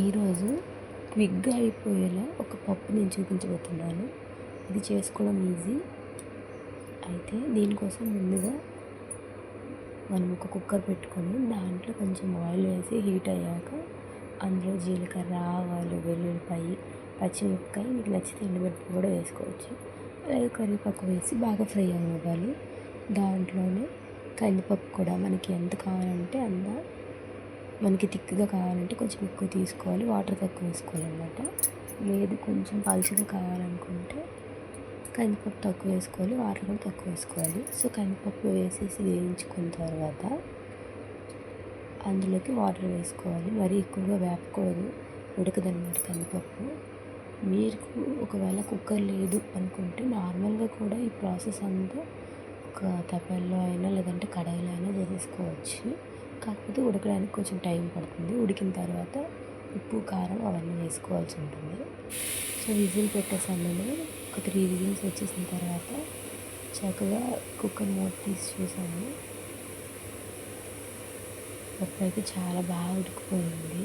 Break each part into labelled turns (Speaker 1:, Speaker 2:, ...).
Speaker 1: ఈరోజు క్విక్గా అయిపోయేలా ఒక పప్పు నేను చూపించబోతున్నాను. ఇది చేసుకోవడం ఈజీ. అయితే దీనికోసం ముందుగా మనం ఒక కుక్కర్ పెట్టుకొని దాంట్లో కొంచెం ఆయిల్ వేసి హీట్ అయ్యాక అందులో జీలకర్ర ఆవాలు వెల్లుల్లిపాయి పచ్చిమిరపకాయ మీకు నచ్చితే ఎండుమిరపకాయ కూడా వేసుకోవచ్చు. అలాగే కరివేపాకు వేసి బాగా ఫ్రై అవ్వాలి. దాంట్లోనే కందిపప్పు కూడా మనకి ఎంత కావాలంటే అంత మనకి థిక్గా కావాలంటే కొంచెం ఎక్కువ తీసుకోవాలి వాటర్ తక్కువ వేసుకోవాలన్నమాట. లేదు కొంచెం పలుచగా కావాలనుకుంటే కందిపప్పు తక్కువ వేసుకోవాలి వాటర్ కూడా తక్కువ వేసుకోవాలి. సో కందిపప్పు వేసేసి వేయించుకున్న తర్వాత అందులోకి వాటర్ వేసుకోవాలి. మరీ ఎక్కువగా వేపకూడదు ఉడకదన్నమాట కందిపప్పు. మీరు ఒకవేళ కుక్కర్ లేదు అనుకుంటే నార్మల్గా కూడా ఈ ప్రాసెస్ అంతా ఒక తపెల్లో అయినా లేదంటే కడాయిలో అయినా చేసేసుకోవచ్చు. కాకపోతే ఉడకడానికి కొంచెం టైం పడుతుంది. ఉడికిన తర్వాత ఉప్పు కారం అవన్నీ వేసుకోవాల్సి ఉంటుంది. సో విజిల్ పెట్టేసాను నేను ఒక త్రీ విజిల్స్ వచ్చేసిన తర్వాత చక్కగా కుక్కర్ మూత తీసి చూసాను పప్పు అయితే చాలా బాగా ఉడికిపోయింది.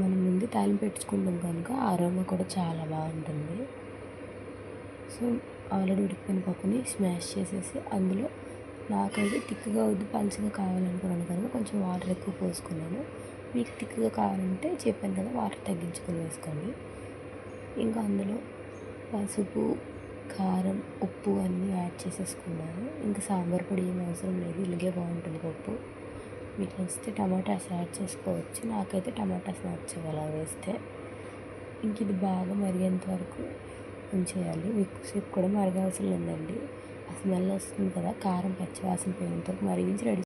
Speaker 1: మనం ముందు తాలింపు పెట్టుకుంటాం కనుక ఆరోమా కూడా చాలా బాగుంటుంది. సో ఆల్రెడీ ఉడికిపోయిన పప్పుని స్మాష్ చేసేసి అందులో నాకైతే తిక్కుగా వద్దు పలుచగా కావాలనుకున్నాను కనుక కొంచెం వాటర్ ఎక్కువ పోసుకున్నాను. మీకు తిక్కుగా కావాలంటే చెప్పాను కదా వాటర్ తగ్గించుకొని వేసుకోండి. ఇంకా అందులో పసుపు కారం ఉప్పు అన్నీ యాడ్ చేసేసుకున్నాను. ఇంకా సాంబార్ పొడి ఏం అవసరం లేదు ఇలాగే బాగుంటుంది పప్పు. మీకు నచ్చితే టమాటాస్ యాడ్ చేసుకోవచ్చు నాకైతే టమాటాస్ నచ్చవు అలా వేస్తే. ఇంక ఇది బాగా మరిగేంత వరకు ఉంచేయాలి. సేపు కూడా మరగవసరం లేదండి స్మెల్ వస్తుంది కదా కారం పచ్చివాసన పోయేంత మరిగించి రెడీ